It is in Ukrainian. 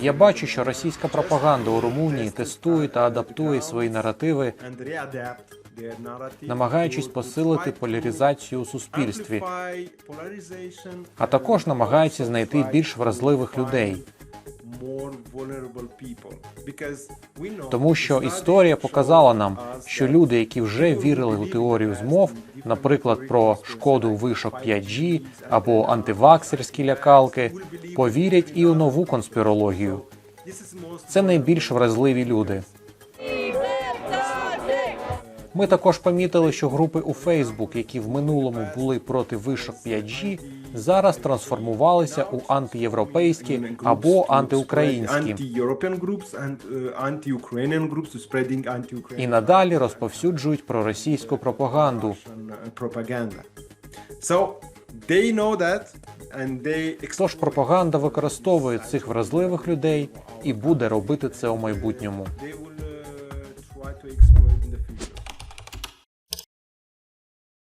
Я бачу, що російська пропаганда у Румунії тестує та адаптує свої наративи, намагаючись посилити поляризацію у суспільстві, а також намагаються знайти більш вразливих людей. Тому що історія показала нам, що люди, які вже вірили у теорію змов, наприклад, про шкоду вишок 5G 5G або антиваксерські лякалки, повірять і у нову конспірологію. Це найбільш вразливі люди. Ми також помітили, що групи у Facebook, які в минулому були проти вишок 5G, зараз трансформувалися у антиєвропейські або антиукраїнські і надалі розповсюджують проросійську пропаганду. they know that and they Тож пропаганда використовує цих вразливих людей і буде робити це у майбутньому.